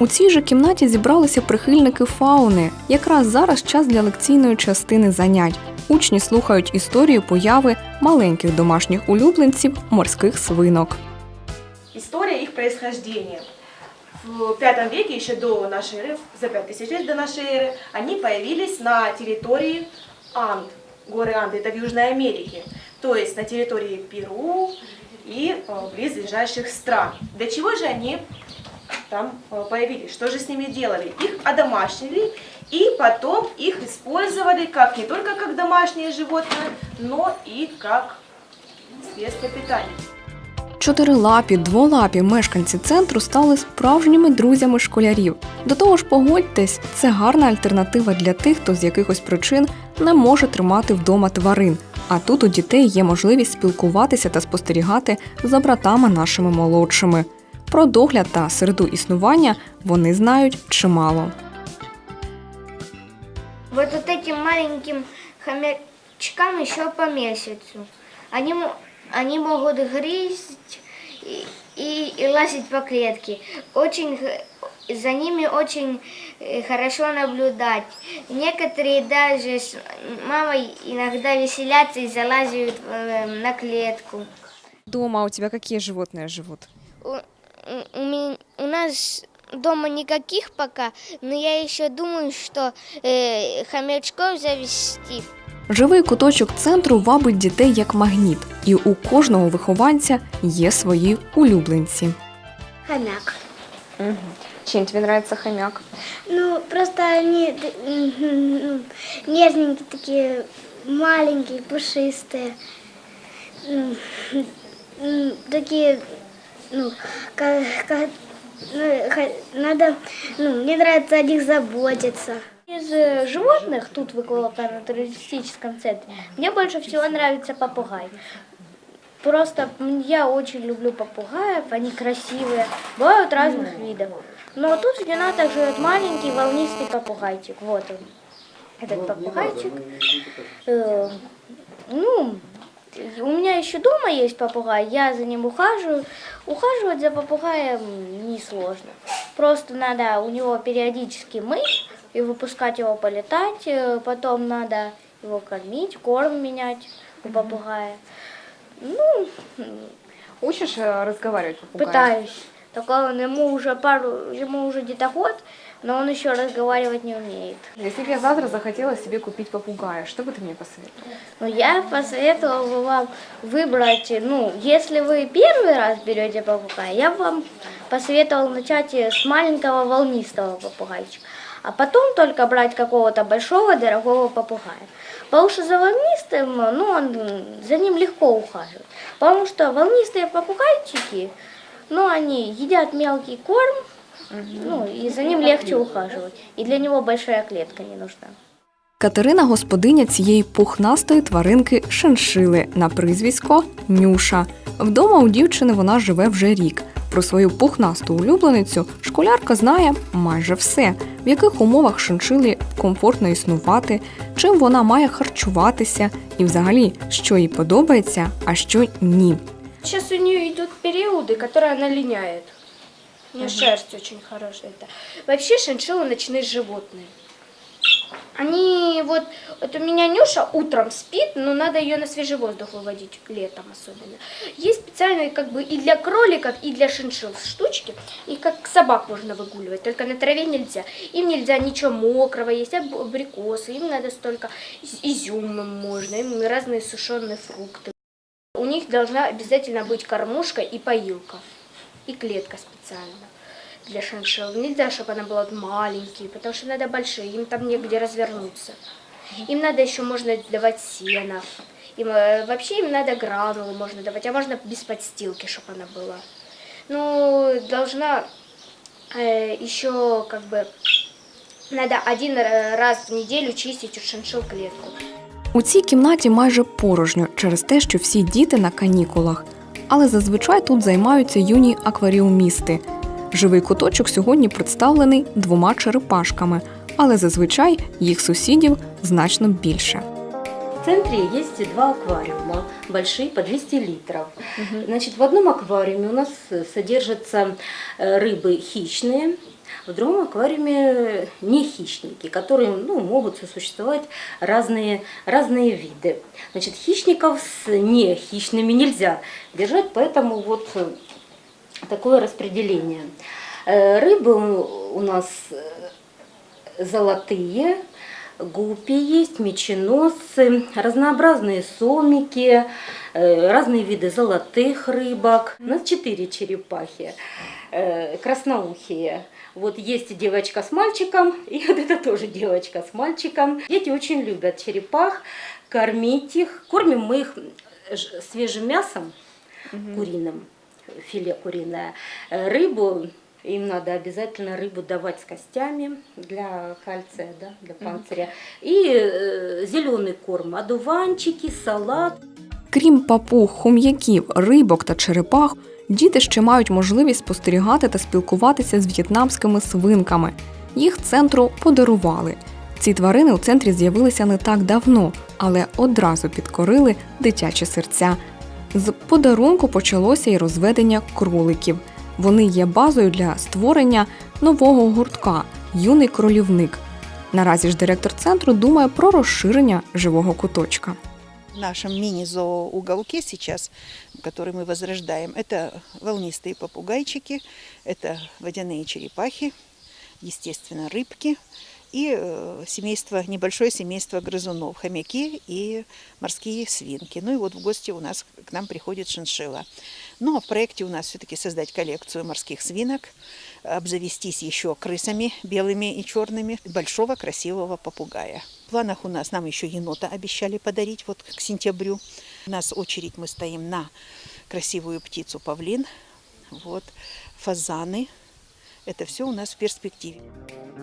У цій же кімнаті зібралися прихильники фауни. Якраз зараз час для лекційної частини занять. Учні слухають історію появи маленьких домашніх улюбленців морських свинок. История их происхождения. В пятом веке, еще до нашей эры, за пять тысяч лет до нашей эры, они появились на территории Анд. Горы Анды, это в Южной Америке. То есть на территории Перу и э, близлежащих стран. Для чего же они там э, появились? Что же с ними делали? Их одомашнили и потом их использовали как не только как домашнее животное, но и как средство питания. Чотирилапі, дволапі мешканці центру стали справжніми друзями школярів. До того ж, погодьтесь, це гарна альтернатива для тих, хто з якихось причин не може тримати вдома тварин. А тут у дітей є можливість спілкуватися та спостерігати за братами нашими молодшими. Про догляд та середу існування вони знають чимало. Вот, вот этим маленьким хомячкам еще по месяцу. Они, м- они могут грызть и, и, и лазить по клетке. Очень, х- за ними очень э, хорошо наблюдать. Некоторые даже с мамой иногда веселятся и залазят э, на клетку. Дома у тебе які животні живуть? У, у, у нас дома никаких пока, но я еще думаю, что э, хомячков завести. Живий куточок центру вабить дітей як магніт, і у кожного вихованця є свої улюбленці. Хомяк. Чим тобі подобається хомяк? Ну, просто они ну, нежненькие такие, маленькие, пушистые. Ну, Такие, ну, как, как- ну, надо, ну, мне нравится о них заботиться. Из э, животных тут в эколого-туристическом центре мне больше всего нравится попугай. Просто я очень люблю попугаев, они красивые, бывают разных видов. Но тут в Юнатах живет маленький волнистый попугайчик. Вот он, этот попугайчик. Э, ну, у меня еще дома есть попугай, я за ним ухаживаю. Ухаживать за попугаем несложно. Просто надо у него периодически мыть и выпускать его полетать. Э, Потом надо его кормить, корм менять у попугая. Ну, Учиш розмовляти пытаюсь. Только он, ему уже пару, ему уже где-то год, но он еще разговаривать не умеет. Если бы я завтра захотела себе купить попугая, что бы ты мне посоветовала? Но я посоветовала бы вам выбрать, ну, если вы первый раз берете попугая, я бы вам посоветовала начать с маленького волнистого попугайчика, а потом только брать какого-то большого дорогого попугая. Потому что за волнистым, ну, он, за ним легко ухаживать. Потому что волнистые попугайчики, ну, они едят мелкий корм, ну, и за ним легче ухаживать. И для него большая клетка не нужна. Катерина господиня цієї пухнастої тваринки шиншили на прізвисько Нюша. Вдома у дівчини вона живе вже рік. Про свою пухнасту улюбленицю школярка знає майже все, в яких умовах шиншилі комфортно існувати, чим вона має харчуватися, і взагалі, що їй подобається, а що ні. Сейчас у нее идут периоды, которые она линяет. У нее шерсть очень хорошая. Это. Вообще шиншиллы ночные животные. Они вот, вот у меня Нюша утром спит, но надо ее на свежий воздух выводить летом особенно. Есть специальные как бы и для кроликов, и для шиншилл штучки. И как собак можно выгуливать, только на траве нельзя. Им нельзя ничего мокрого есть, аб- абрикосы, им надо столько из- изюма можно, им разные сушеные фрукты. У них должна обязательно быть кормушка и поилка. И клетка специально для шиншилл. Нельзя, чтобы она была вот маленькие, потому что надо большие, им там негде развернуться. Им надо еще можно давать сено. Им, э, вообще им надо гранулы можно давать, а можно без подстилки, чтобы она была. Ну, должна э, еще как бы надо один э, раз в неделю чистить у шиншилл клетку. У цій кімнаті майже порожньо через те, що всі діти на канікулах. Але зазвичай тут займаються юні акваріумісти. Живий куточок сьогодні представлений двома черепашками, але зазвичай їх сусідів значно більше. В центре есть два аквариума, большие по 200 литров. Значит, в одном аквариуме у нас э, содержатся э, рыбы хищные, В другом аквариуме не хищники, которые ну, могут сосуществовать разные, разные виды. Значит, хищников с не хищными нельзя держать, поэтому вот э, такое распределение. Э, Рыбы у нас э, золотые, гупи есть, меченосцы, разнообразные сомики, э, разные виды золотых рыбок. У нас четыре черепахи, э, красноухие. Вот есть девочка с мальчиком, и вот это тоже девочка с мальчиком. Дети очень любят черепах, кормить их. Кормим мы их ж- свежим мясом куриным, филе куриное. Э, Рыбу, им надо обязательно рыбу давать с костями для кальция, да, для панциря. И зеленый корм, одуванчики, салат. Крім папуг, хом'яків, рибок та черепах, діти ще мають можливість спостерігати та спілкуватися з в'єтнамськими свинками. Їх центру подарували. Ці тварини у центрі з'явилися не так давно, але одразу підкорили дитячі серця. З подарунку почалося й розведення кроликів. Вони є базою для створення нового гуртка Юний кролівник. Наразі ж директор центру думає про розширення живого куточка. В нашем мини-зооуголке сейчас, который мы возрождаем, это волнистые попугайчики, это водяные черепахи, естественно, рыбки и э, семейство, небольшое семейство грызунов, хомяки и морские свинки. Ну и вот в гости у нас к нам приходит шиншилла. Ну а в проекте у нас все-таки создать коллекцию морских свинок, обзавестись еще крысами белыми и черными, большого красивого попугая. В планах у нас нам еще енота обещали подарить вот к сентябрю. У нас очередь мы стоим на красивую птицу павлин, вот фазаны. Это все у нас в перспективе.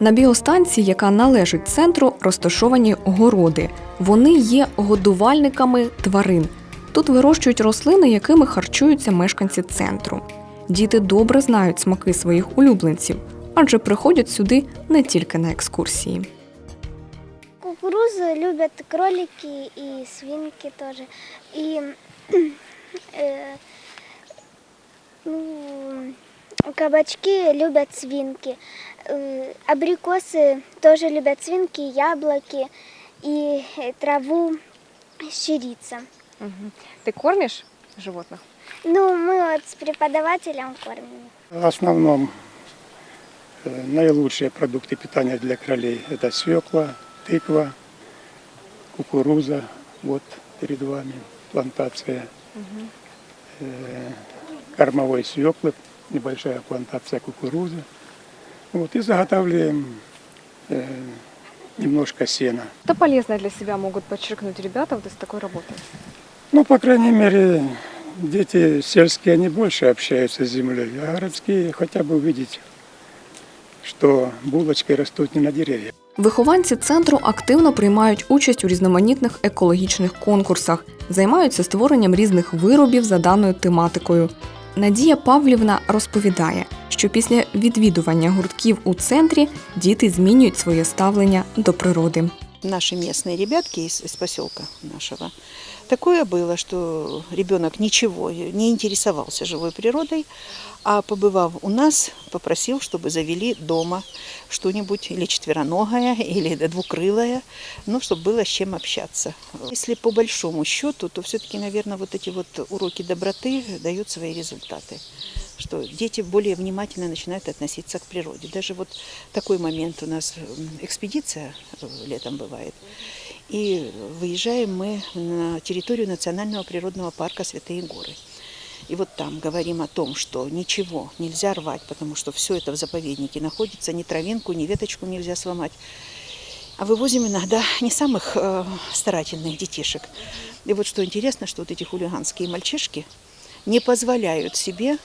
На біостанції, яка належить центру, розташовані городи. Вони є годувальниками тварин. Тут вирощують рослини, якими харчуються мешканці центру. Діти добре знають смаки своїх улюбленців, адже приходять сюди не тільки на екскурсії. Кукурузу любят кролики и свинки тоже. И э, ну, кабачки любят свинки. Э, абрикосы тоже любят свинки, яблоки и э, траву щирица. Ти кормиш животних? Ну, мы вот с преподавателем кормим. В основном э, наилучшие продукты питания для кролей – это свекла, тыква, кукуруза. Вот перед вами плантация э, кормовой свеклы, небольшая плантация кукурузы. Вот, и заготавливаем э, немножко сена. Что полезное для себя могут подчеркнуть ребята вот из такой работы? Ну, по крайней мере, дети сельские, они больше общаются с землей, а городские хотя бы увидеть, что булочки растут не на деревьях. Вихованці центру активно приймають участь у різноманітних екологічних конкурсах, займаються створенням різних виробів за даною тематикою. Надія Павлівна розповідає, що після відвідування гуртків у центрі діти змінюють своє ставлення до природи Наши местные ребятки из, из поселка нашего, такое было, что ребенок ничего не интересовался живой природой, а побывав у нас, попросил, чтобы завели дома что-нибудь или четвероногое, или двукрылое, ну, чтобы было с чем общаться. Если по большому счету, то все-таки, наверное, вот эти вот уроки доброты дают свои результаты Что дети более внимательно начинают относиться к природе. Даже вот такой момент у нас экспедиция э, летом бывает. И выезжаем мы на территорию национального природного парка Святые Горы. И вот там говорим о том, что ничего нельзя рвать, потому что все это в заповеднике находится, ни травинку, ни веточку нельзя сломать. А вывозим иногда не самых э, старательных детишек. И вот что интересно, что вот эти хулиганские мальчишки не позволяют себе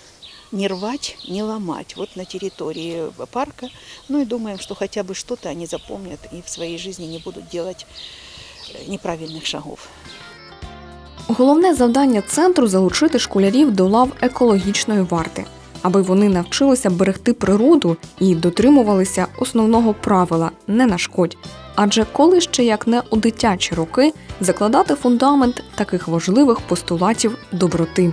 не рвать, не ломать вот на территории парка. Ну и думаем, что хотя бы что-то они запомнят и в своей жизни не будут делать э, неправильных шагов. Головне завдання центру залучити школярів до лав екологічної варти, аби вони навчилися берегти природу і дотримувалися основного правила не нашкодь. Адже коли ще як не у дитячі роки закладати фундамент таких важливих постулатів доброти.